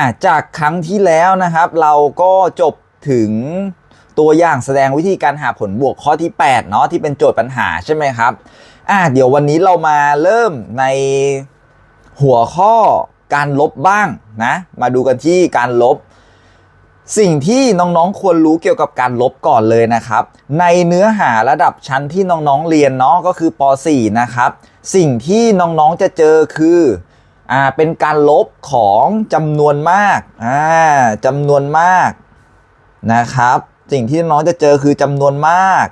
อะจากครั้งที่แล้วนะครับเราก็จบถึงตัวอย่างแสดงวิธีการหาผลบวกข้อที่ 8 เนาะที่เป็นโจทย์ปัญหาใช่ไหมครับอะเดี๋ยววันนี้เรามาเริ่มในหัวข้อการลบบ้างนะ มาดูกันที่การลบ สิ่งที่น้องๆควรรู้เกี่ยวกับการลบก่อนเลยนะครับ ในเนื้อหาระดับชั้นที่น้องๆเรียนเนาะก็คือป .4 นะครับ สิ่งที่น้องๆจะเจอคือ อ่าเป็นการลบของจำนวนมากอ่าจำนวนมากนะครับ สิ่งที่น้องจะเจอคือจำนวนมาก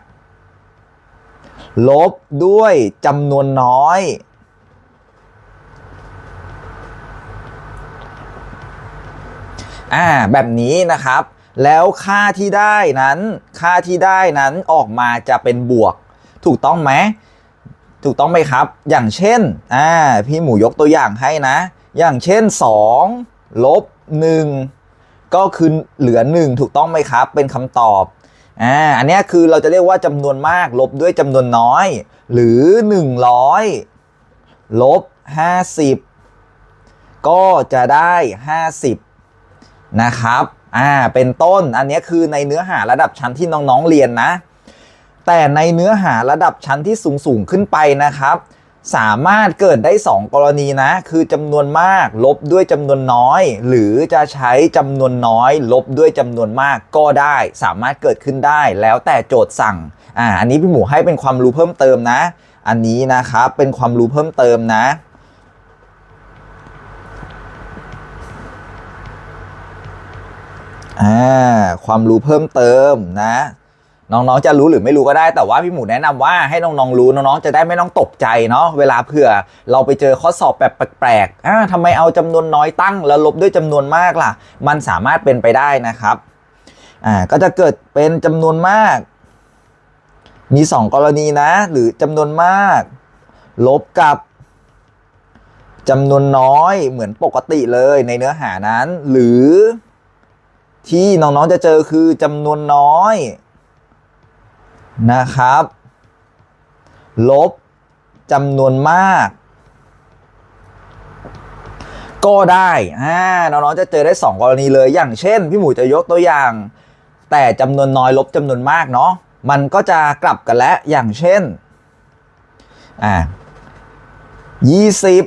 ลบด้วยจำนวนน้อยอ่าแบบนี้นะครับ แล้วค่าที่ได้นั้น ค่าที่ได้นั้นออกมาจะเป็นบวก ถูกต้องไหม ถูกต้องไหมครับ อย่างเช่นอ่าพี่หมูยกตัวอย่างให้นะ อย่างเช่น 2 ลบ 1 ก็คือเหลือ 1 ถูกต้องไหมครับ เป็นคำตอบอ่าอันนี้คือเราจะเรียกว่าจำนวนมากลบด้วยจำนวนน้อย หรือ 100 ลบ 50 ก็จะได้ 50 นะครับอ่าเป็นต้นอันนี้คือในเนื้อหาระดับชั้นที่น้องๆเรียนนะ แต่ในเนื้อหาระดับชั้นที่สูงสูงขึ้นไปนะครับ สามารถเกิดได้ 2 กรณีนะ คือจำนวนมากลบด้วยจำนวนน้อย หรือจะใช้จำนวนน้อย ลบด้วยจำนวนมากก็ได้ สามารถเกิดขึ้นได้แล้วแต่โจทย์สั่งอ่าอันนี้พี่หมูให้เป็นความรู้เพิ่มเติมนะ อันนี้นะครับเป็นความรู้เพิ่มเติมนะอ่าความรู้เพิ่มเติมนะ น้องๆจะรู้หรือไม่รู้ก็ได้ แต่ว่าพี่หมูแนะนำว่าให้น้องๆรู้น้องๆจะได้ไม่ต้องตกใจเนาะเวลาเผื่อเราไปเจอข้อสอบแบบแปลกๆอ่าทำไมเอาจำนวนน้อยตั้ง แล้วลบด้วยจำนวนมากล่ะ มันสามารถเป็นไปได้นะครับอ่าก็จะเกิดเป็นจำนวนมาก มี 2 กรณีนะ หรือจำนวนมาก ลบกับจำนวนน้อยเหมือนปกติเลยในเนื้อหานั้น หรือที่น้องๆจะเจอคือจำนวนน้อย นะครับ ลบจำนวนมาก ก็ได้อ่าน้องๆจะเจอได้ 2 กรณีเลยอย่างเช่น พี่หมูจะยกตัวอย่าง แต่จำนวนน้อยลบจำนวนมากเนาะมันก็จะกลับกันแล้วอย่างเช่นอ่ายี่สิบ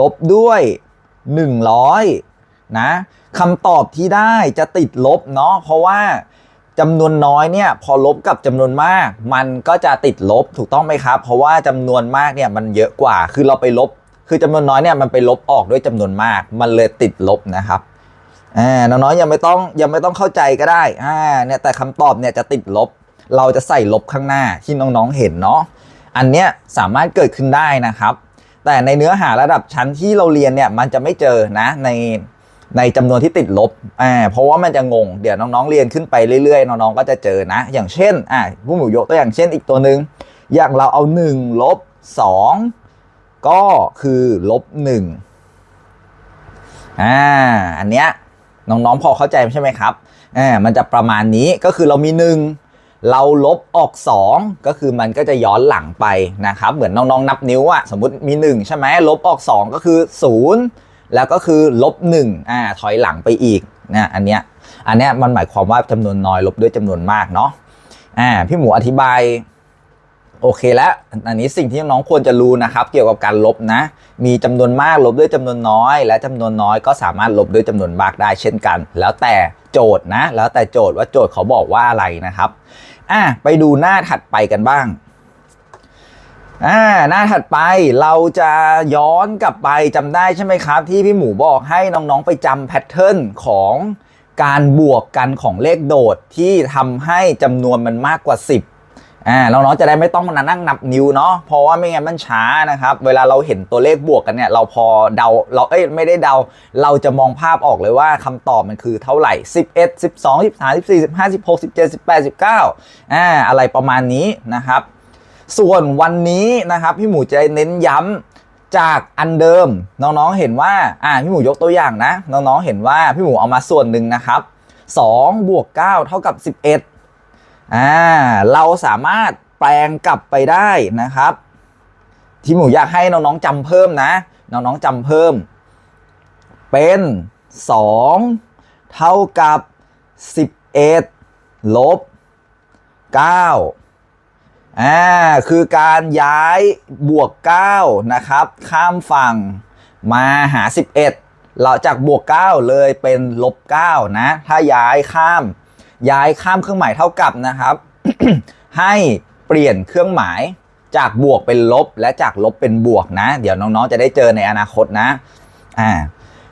ลบด้วย 100นะคำตอบที่ได้จะติดลบเนาะเพราะว่า จำนวนน้อยเนี่ยพอลบกับจำนวนมาก มันก็จะติดลบถูกต้องไหมครับ เพราะว่าจำนวนมากเนี่ยมันเยอะกว่า คือเราไปลบ คือจำนวนน้อยเนี่ยมันไปลบออกด้วยจำนวนมาก มันเลยติดลบนะครับอ่าน้องๆยังไม่ต้องยังไม่ต้องเข้าใจก็ได้อ่าเนี่ยแต่คำตอบเนี่ยจะติดลบ เราจะใส่ลบข้างหน้าที่น้องๆเห็นเนาะอันเนี้ยสามารถเกิดขึ้นได้นะครับ แต่ในเนื้อหาระดับชั้นที่เราเรียนเนี่ยมันจะไม่เจอนะใน ในจำนวนที่ติดลบอ่าเพราะว่ามันจะงง เดี๋ยวน้องๆเรียนขึ้นไปเรื่อยๆ น้องๆก็จะเจอนะ อย่างเช่นอ่าผู้หมูยกตัวอย่างเช่นอีกตัวหนึ่งอย่างเราเอา 1 ลบ 2 ก็คือลบ1อ่าอันเนี้ยน้องๆพอเข้าใจใช่ไหมครับอ่ามันจะประมาณนี้ก็คือเรามี 1 เราลบออก 2 ก็คือมันก็จะย้อนหลังไปนะครับ เหมือนน้องๆนับนิ้วอะสมมติมี 1 ใช่ไหมลบออก 2 ก็คือ 0 แล้วก็คือลบ1อ่าถอยหลังไปอีกนะอันเนี้ยอันเนี้ยมันหมายความว่าจำนวนน้อยลบด้วยจำนวนมากเนาะอ่าพี่หมูอธิบายโอเคแล้วอันนี้สิ่งที่น้องควรจะรู้นะครับ เกี่ยวกับการลบนะ มีจำนวนมากลบด้วยจำนวนน้อย และจำนวนน้อยก็สามารถลบด้วยจำนวนมากได้เช่นกัน แล้วแต่โจทย์นะ แล้วแต่โจทย์ว่าโจทย์เขาบอกว่าอะไรนะครับอะไปดูหน้าถัดไปกันบ้าง อ่าหน้าถัดไปเราจะย้อนกลับไปจำได้ใช่ไหมครับ ที่พี่หมูบอกให้น้องๆไปจำแพทเทิร์นของการบวกกันของเลขโดดที่ทำให้จำนวนมันมากกว่า 10อ่าน้องๆจะได้ไม่ต้องมานั่งนับนิ้วเนาะเพราะว่าไม่งั้นมันช้านะครับ เวลาเราเห็นตัวเลขบวกกันเนี่ยเราพอเดาเราเอ้ยไม่ได้เดา เราจะมองภาพออกเลยว่าคำตอบมันคือเท่าไหร่ 11 12 13 14 15 16 17 18 19อ่าอะไรประมาณนี้นะครับ ส่วนวันนี้นะครับพี่หมูจะเน้นย้ำจากอันเดิม น้องๆเห็นว่าอ่าพี่หมูยกตัวอย่างนะ น้องๆเห็นว่าพี่หมูเอามาส่วนหนึ่งนะครับ2บวก9เท่ากับ 11อ่าเราสามารถแปลงกลับไปได้นะครับ ที่หมูอยากให้น้องๆจำเพิ่มนะ น้องๆจำเพิ่ม เป็น 2 เท่ากับ 11 ลบ 9 อ่าคือการย้ายบวก 9 นะครับ ข้ามฝั่งมาหา 11 เราจากบวก 9 เลยเป็นลบ 9 นะ ถ้าย้ายข้าม ย้ายข้ามเครื่องหมายเท่ากับนะครับ ให้เปลี่ยนเครื่องหมายจากบวกเป็นลบ และจากลบเป็นบวกนะ เดี๋ยวน้องๆจะได้เจอในอนาคตนะอ่า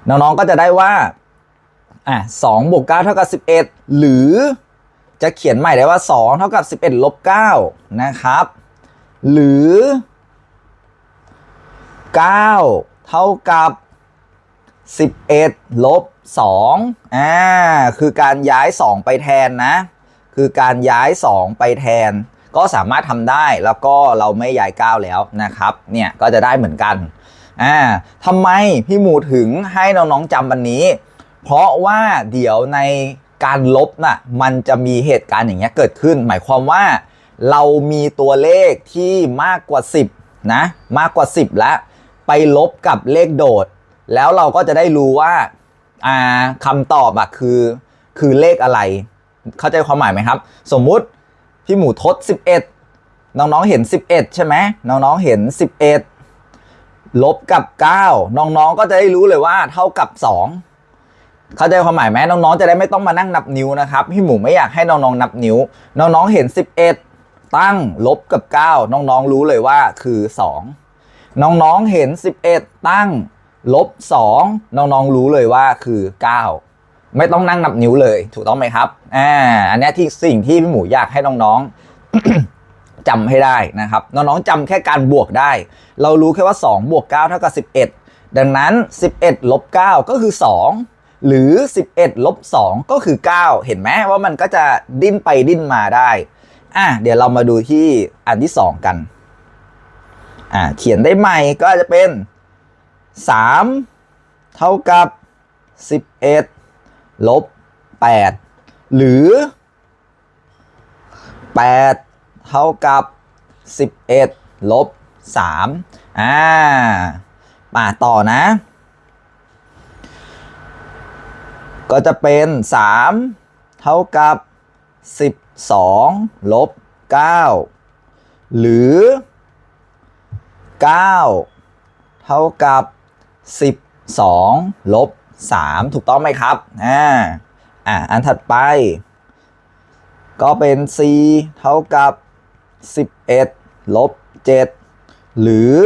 น้องๆก็จะได้ว่าอะสองบวกเก้าเท่ากับสิบเอ็ดหรือ จะเขียนใหม่ได้ว่าสองเท่ากับสิบเอ็ดลบเก้านะครับ หรือเก้าเท่ากับสิบเอ็ดลบสองอ่าคือการย้ายสองไปแทนนะ คือการย้ายสองไปแทน ก็สามารถทำได้แล้วก็เราไม่ย้ายเก้าแล้วนะครับ เนี่ยก็จะได้เหมือนกันอ่าทำไมพี่หมูถึงให้น้องๆจำวันนี้ เพราะว่าเดี๋ยวใน การลบน่ะมันจะมีเหตุการณ์อย่างเงี้ยเกิดขึ้น หมายความว่า เรามีตัวเลขที่มากกว่า 10นะมากกว่า 10 แล้ว ไปลบกับเลขโดด แล้วเราก็จะได้รู้ว่าอ่าคำตอบอะคือคือเลขอะไร เข้าใจความหมายไหมครับ สมมุติพี่หมูทด 11 น้องๆเห็น 11 ใช่ไหมน้องๆเห็น 11 ลบกับ 9 น้องๆก็จะได้รู้เลยว่าเท่ากับ 2 เข้าใจความหมายไหมน้องๆจะได้ไม่ต้องมานั่งนับนิ้วนะครับพี่หมูไม่อยากให้น้องๆนับนิ้ว น้องๆเห็น 11 ตั้งลบกับ 9 น้องๆรู้เลยว่าคือ 2 น้องๆเห็น 11 ตั้งลบ 2 น้องๆรู้เลยว่าคือ 9 ไม่ต้องนั่งนับนิ้วเลยถูกต้องไหมครับอ่าอันนี้ที่สิ่งที่พี่หมูอยากให้น้องๆจำให้ได้นะครับ น้องๆจำแค่การบวกได้ เรารู้แค่ว่า 2 บวก 9 เท่ากับ 11 ดังนั้น 11 ลบ 9 ก็คือ 2 หรือ 11 ลบ 2 ก็คือ 9 เห็นไหมว่ามันก็จะดิ้นไปดิ้นมาได้ อะเดี๋ยวเรามาดูที่อันที่ 2 กัน อ่าเขียนได้ใหม่ก็จะเป็น 3 เท่ากับ 11 ลบ 8 หรือ 8 เท่ากับ 11 ลบ 3 อ่ามาต่อนะ ก็จะเป็น 3 เท่ากับ 12 ลบ 9 หรือ 9 เท่ากับ 12 ลบ 3 ถูกต้องไหมครับ อ่า อ่า อันถัดไป ก็เป็น c เท่ากับ 11 ลบ 7 หรือ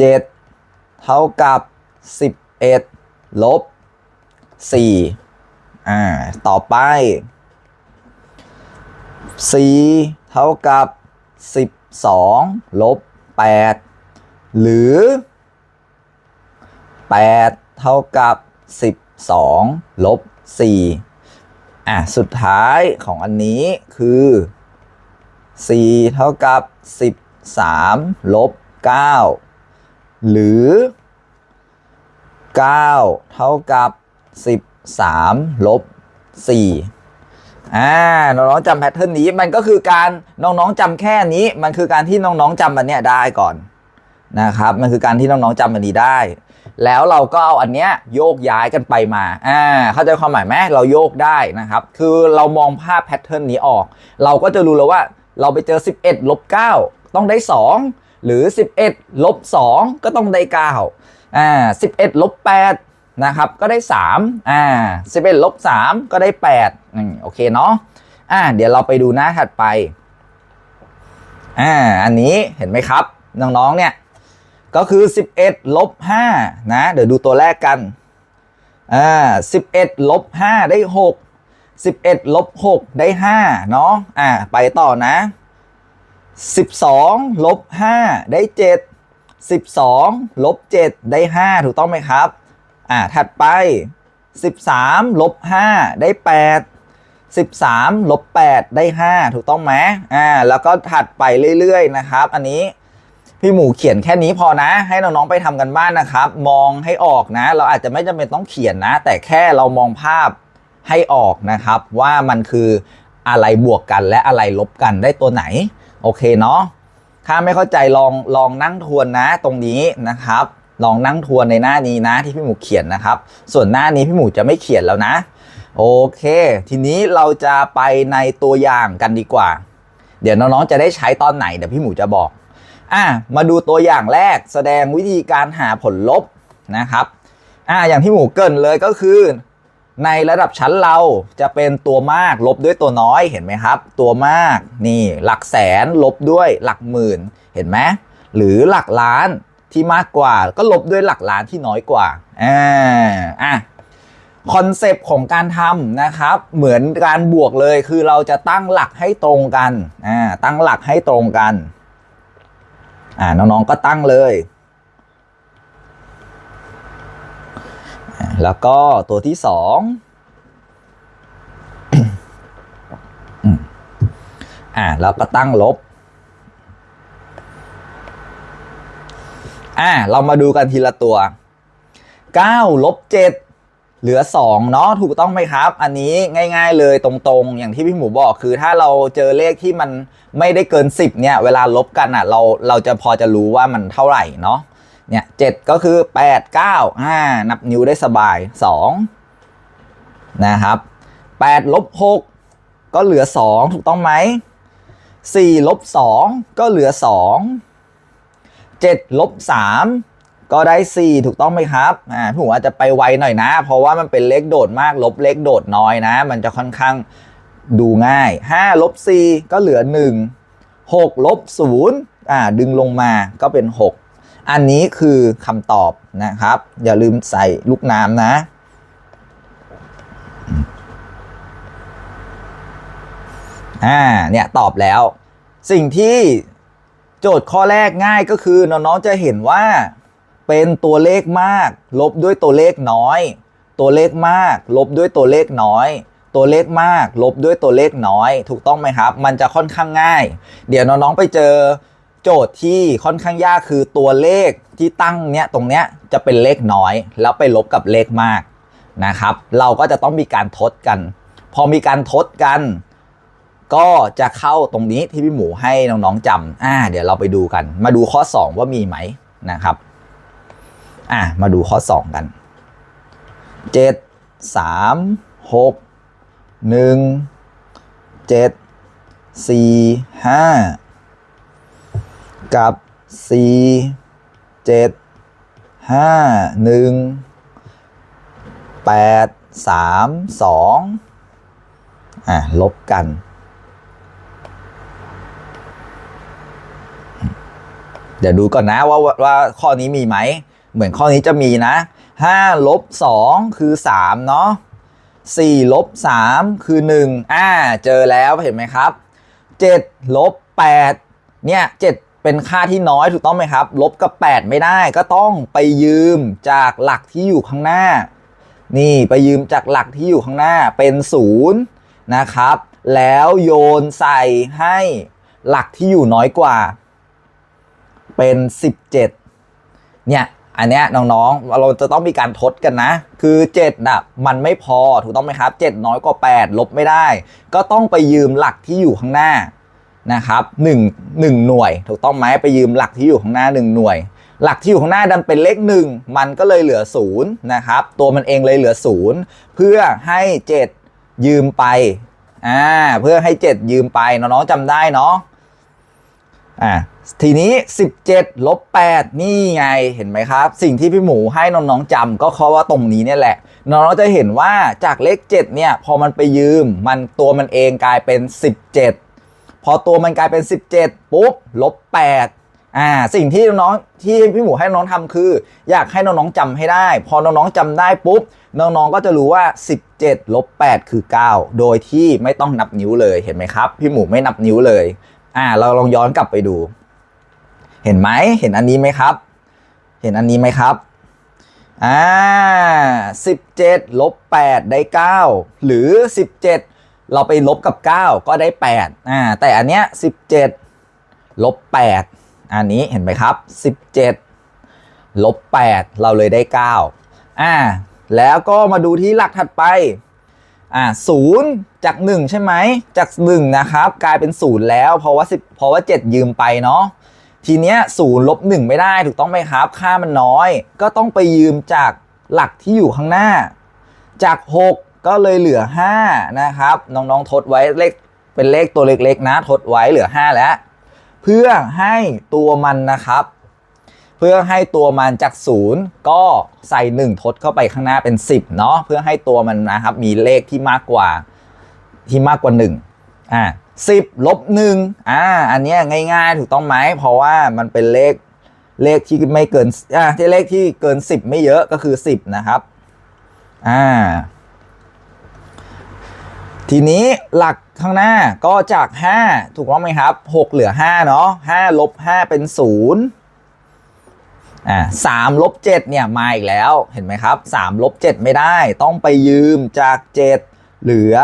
7 เท่ากับ 11 ลบ 4อ่า ต่อไป c เท่ากับ12ลบ8หรือ8เท่ากับ12ลบ4อะ สุดท้ายของอันนี้คือ4เท่ากับ13ลบ9หรือ9เท่ากับ 13ลบ4อ่าน้องๆจำแพทเทิร์นนี้มันก็คือการน้องๆจำแค่นี้ มันคือการที่น้องๆจำอันเนี้ยได้ก่อนนะครับมันคือการที่น้องๆจำอันนี้ได้ แล้วเราก็เอาอันเนี้ยโยกย้ายกันไปมาอ่าเข้าใจความหมายไหมเราโยกได้นะครับ คือเรามองภาพแพทเทิร์นนี้ออก เราก็จะรู้แล้วว่าเราไปเจอ 11ลบ9ต้องได้ 2 หรือ 11ลบ2ก็ต้องได้9อ่า11ลบ8 นะครับก็ได้3อ่า11ลบ3ก็ได้8อืมโอเคเนาะอ่าเดี๋ยวเราไปดูหน้าถัดไปอ่าอันนี้เห็นไหมครับ น้องๆเนี่ยก็คือ 11ลบ5นะเดี๋ยวดูตัวแรกกันอ่า11ลบ5ได้ 6 11ลบ6ได้5เนาะอ่าไปต่อนะ 12ลบ5ได้ 7 12ลบ7ได้ 5 ถูกต้องไหมครับ อ่าถัดไป 13ลบ5ได้ 8 13ลบ8ได้ 5 ถูกต้องไหมอ่าแล้วก็ถัดไปเรื่อยๆนะครับ อันนี้พี่หมูเขียนแค่นี้พอนะ ให้น้องๆไปทำกันบ้านนะครับ มองให้ออกนะ เราอาจจะไม่จำเป็นต้องเขียนนะ แต่แค่เรามองภาพให้ออกนะครับ ว่ามันคืออะไรบวกกันและอะไรลบกันได้ตัวไหน โอเคเนาะถ้าไม่เข้าใจลองลองนั่งทวนนะตรงนี้นะครับ ลองนั่งทวนในหน้านี้นะที่พี่หมูเขียนนะครับ ส่วนหน้านี้พี่หมูจะไม่เขียนแล้วนะ โอเค ทีนี้เราจะไปในตัวอย่างกันดีกว่า เดี๋ยวน้องๆจะได้ใช้ตอนไหนเดี๋ยวพี่หมูจะบอกอะมาดูตัวอย่างแรกแสดงวิธีการหาผลลบนะครับอะอย่างที่หมูเกินเลยก็คือ ในระดับชั้นเราจะเป็นตัวมากลบด้วยตัวน้อยเห็นไหมครับ ตัวมากนี่หลักแสนลบด้วยหลักหมื่นเห็นไหมหรือหลักล้าน ที่มากกว่าก็ลบด้วยหลักล้านที่น้อยกว่าอ่าอะคอนเซปต์ของการทำนะครับ เหมือนการบวกเลยคือเราจะตั้งหลักให้ตรงกันอ่าตั้งหลักให้ตรงกันอ่าน้องๆก็ตั้งเลย แล้วก็ตัวที่สองอ่าแล้วก็ตั้งลบ อ่าเรามาดูกันทีละตัว9ลบ7เหลือ2เนาะถูกต้องไหมครับ อันนี้ง่าย ๆ เลยตรงๆ อย่างที่พี่หมูบอกคือถ้าเราเจอเลขที่มันไม่ได้เกิน 10เนี่ยเวลาลบกันอะเราเราจะพอจะรู้ว่ามันเท่าไหร่เนาะเนี่ย7ก็คือ 8 9อ่านับนิ้วได้สบาย 2 นะครับ8ลบ6ก็เหลือ 2 ถูกต้องไหม4ลบ2ก็เหลือ 2 7ลบ3ก็ได้ 4 ถูกต้องไหมครับอ่าพี่หมูอาจจะไปไวหน่อยนะ เพราะว่ามันเป็นเลขโดดมากลบเลขโดดน้อยนะ มันจะค่อนข้างดูง่าย5ลบ4ก็เหลือ 1 6ลบ0อ่าดึงลงมาก็เป็น 6 อันนี้คือคำตอบนะครับ อย่าลืมใส่ลูกน้ำนะอ่าเนี่ยตอบแล้ว สิ่งที่ โจทย์ข้อแรกง่ายก็คือน้องๆจะเห็นว่า เป็นตัวเลขมาก ลบด้วยตัวเลขน้อย ตัวเลขมาก ลบด้วยตัวเลขน้อย ตัวเลขมาก ลบด้วยตัวเลขน้อย ถูกต้องไหมครับ มันจะค่อนข้างง่าย เดี๋ยวน้องๆไปเจอโจทย์ที่ค่อนข้างยากคือตัวเลขที่ตั้งเนี้ยตรงเนี้ยจะเป็นเลขน้อย แล้วไปลบกับเลขมากนะครับ เราก็จะต้องมีการทดกัน พอมีการทดกัน ก็จะเข้าตรงนี้ที่พี่หมูให้น้องๆจำอ่า เดี๋ยวเราไปดูกัน มาดูข้อ 2 ว่ามีไหมนะครับ อ่ามาดูข้อ 2 กัน 7 3 6 1 7 4 5 กับ 4 7 5 1 8 3 2อ่าลบกัน เดี๋ยวดูก่อนนะว่าว่าข้อนี้มีไหม เหมือนข้อนี้จะมีนะ5ลบ2คือ3เนาะ4ลบ3คือ1อ่าเจอแล้วเห็นไหมครับ7ลบ8เนี่ย7เป็นค่าที่น้อยถูกต้องไหมครับ ลบกับ 8 ไม่ได้ก็ต้องไปยืมจากหลักที่อยู่ข้างหน้า นี่ไปยืมจากหลักที่อยู่ข้างหน้าเป็น0นะครับ แล้วโยนใส่ให้หลักที่อยู่น้อยกว่า เป็น 17 เนี่ย อันเนี้ยน้องๆ เราจะต้องมีการทดกันนะ คือ7น่ะมันไม่พอถูกต้องไหมครับ 7 น้อยกว่า 8 ลบไม่ได้ ก็ต้องไปยืมหลักที่อยู่ข้างหน้านะครับ1 1หน่วย ถูกต้องไหมไปยืมหลักที่อยู่ข้างหน้า 1 หน่วย หลักที่อยู่ข้างหน้าดันเป็นเลข 1 มันก็เลยเหลือ0นะครับตัวมันเองเลยเหลือ 0 เพื่อให้ 7 ยืมไปอ่าเพื่อให้ 7 ยืมไปน้องๆจำได้เนาะ อ่าทีนี้ 17ลบ8นี่ไงเห็นไหมครับ สิ่งที่พี่หมูให้น้องๆจำก็เพราะว่าตรงนี้เนี่ยแหละ น้องๆจะเห็นว่าจากเลข 7 เนี่ย พอมันไปยืม มันตัวมันเองกลายเป็น 17 พอตัวมันกลายเป็น 17 ปุ๊บลบ8อ่าสิ่งที่น้องๆที่พี่หมูให้น้องทำคือ อยากให้น้องๆจำให้ได้ พอน้องๆจำได้ปุ๊บ น้องๆก็จะรู้ว่า 17ลบ8คือ 9 โดยที่ไม่ต้องนับนิ้วเลยเห็นไหมครับ พี่หมูไม่นับนิ้วเลย อ่า เราลองย้อนกลับไปดู เห็นไหมเห็นอันนี้ไหมครับ เห็นอันนี้ไหมครับอ่าสิบเจ็ดลบแปดได้เก้าหรือสิบเจ็ดเราไปลบกับเก้าก็ได้แปดอ่าแต่อันเนี้ยสิบเจ็ดลบแปดอันนี้เห็นไหมครับสิบเจ็ดลบแปดเราเลยได้เก้าอ่าแล้วก็มาดูที่หลักถัดไป อ่าศูนย์จาก 1 ใช่ไหมจาก 1 นะครับ กลายเป็น 0 แล้ว เพราะว่า10เพราะว่า 7 ยืมไปเนาะทีเนี้ยศูนย์ลบหนึ่งไม่ได้ถูกต้องไหมครับ ค่ามันน้อย ก็ต้องไปยืมจากหลักที่อยู่ข้างหน้า จาก 6 ก็เลยเหลือ 5 นะครับ น้องๆทดไว้เลขเป็นเลขตัวเล็กๆนะ ทดไว้เหลือ 5 แล้ว เพื่อให้ตัวมันนะครับ พื่อให้ตัวมันจาก0ก็ใส่ 1 ทดเข้าไปข้างหน้าเป็น 10เนาะเพื่อให้ตัวมันนะครับมีเลขที่มากกว่าที่มากกว่า1อ่า10ลบ1อ่าอันนี้ง่ายๆถูกต้องไหมเพราะว่ามันเป็นเลขเลขที่ไม่เกินอ่าที่เลขที่เกิน 10 ไม่เยอะก็คือ 10 นะครับอ่าทีนี้หลักข้างหน้าก็จาก 5 ถูกต้องไหมครับ 6 เหลือ5เนาะ5ลบ5เป็น 0 อ่าสามลบเจ็ดเนี่ยมาอีกแล้วเห็นไหมครับ3ลบ7ไม่ได้ ต้องไปยืมจาก7เหลือ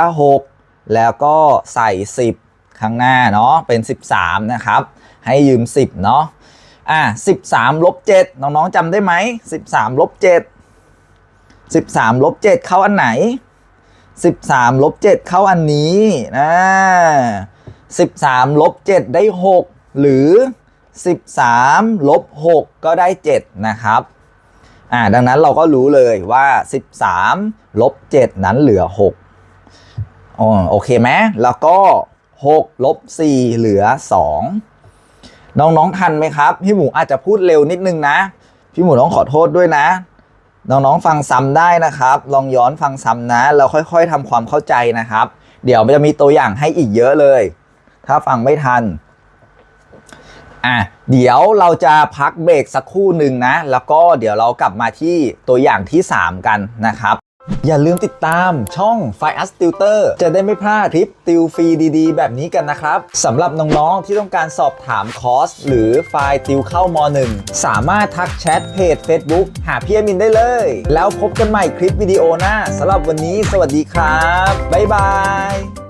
6แล้วก็ใส่10ข้างหน้าเนาะเป็น 13 นะครับ ให้ยืม 10 เนาะอ่า13ลบ7น้องๆจำได้ไหม 13ลบ7 13ลบ7เข้าอันไหน 13ลบ7เข้าอันนี้นะ13ลบ7ได้ 6 หรือ 13 ลบ 6 ก็ได้ 7 นะครับอ่าดังนั้นเราก็รู้เลยว่า 13 ลบ 7 นั้นเหลือ6อ๋อโอเคไหมแล้วก็ 6 ลบ 4 เหลือ 2 น้องๆทันไหมครับ พี่หมูอาจจะพูดเร็วนิดนึงนะ พี่หมูต้องขอโทษด้วยนะ น้องๆฟังซ้ำได้นะครับ ลองย้อนฟังซ้ำนะแล้วค่อยๆทำความเข้าใจนะครับ เดี๋ยวมันจะมีตัวอย่างให้อีกเยอะเลย ถ้าฟังไม่ทัน อะเดี๋ยวเราจะพักเบรกสักครู่หนึ่งนะ แล้วก็เดี๋ยวเรากลับมาที่ตัวอย่างที่ 3 กันนะครับ อย่าลืมติดตามช่อง f i a s Tutor จะได้ไม่พลาดคลิปติวฟรีดีๆ แบบนี้กันนะครับสำหรับน้องๆที่ต้องการสอบถามคอร์ส หรือไฟล์ติวเข้าม1สามารถทักแชทเพจ Facebook หาพี่อมินได้เลย แล้วพบกันใหม่คลิปวิดีโอหน้าสำหรับวันนี้สวัสดีครับ บ๊ายบาย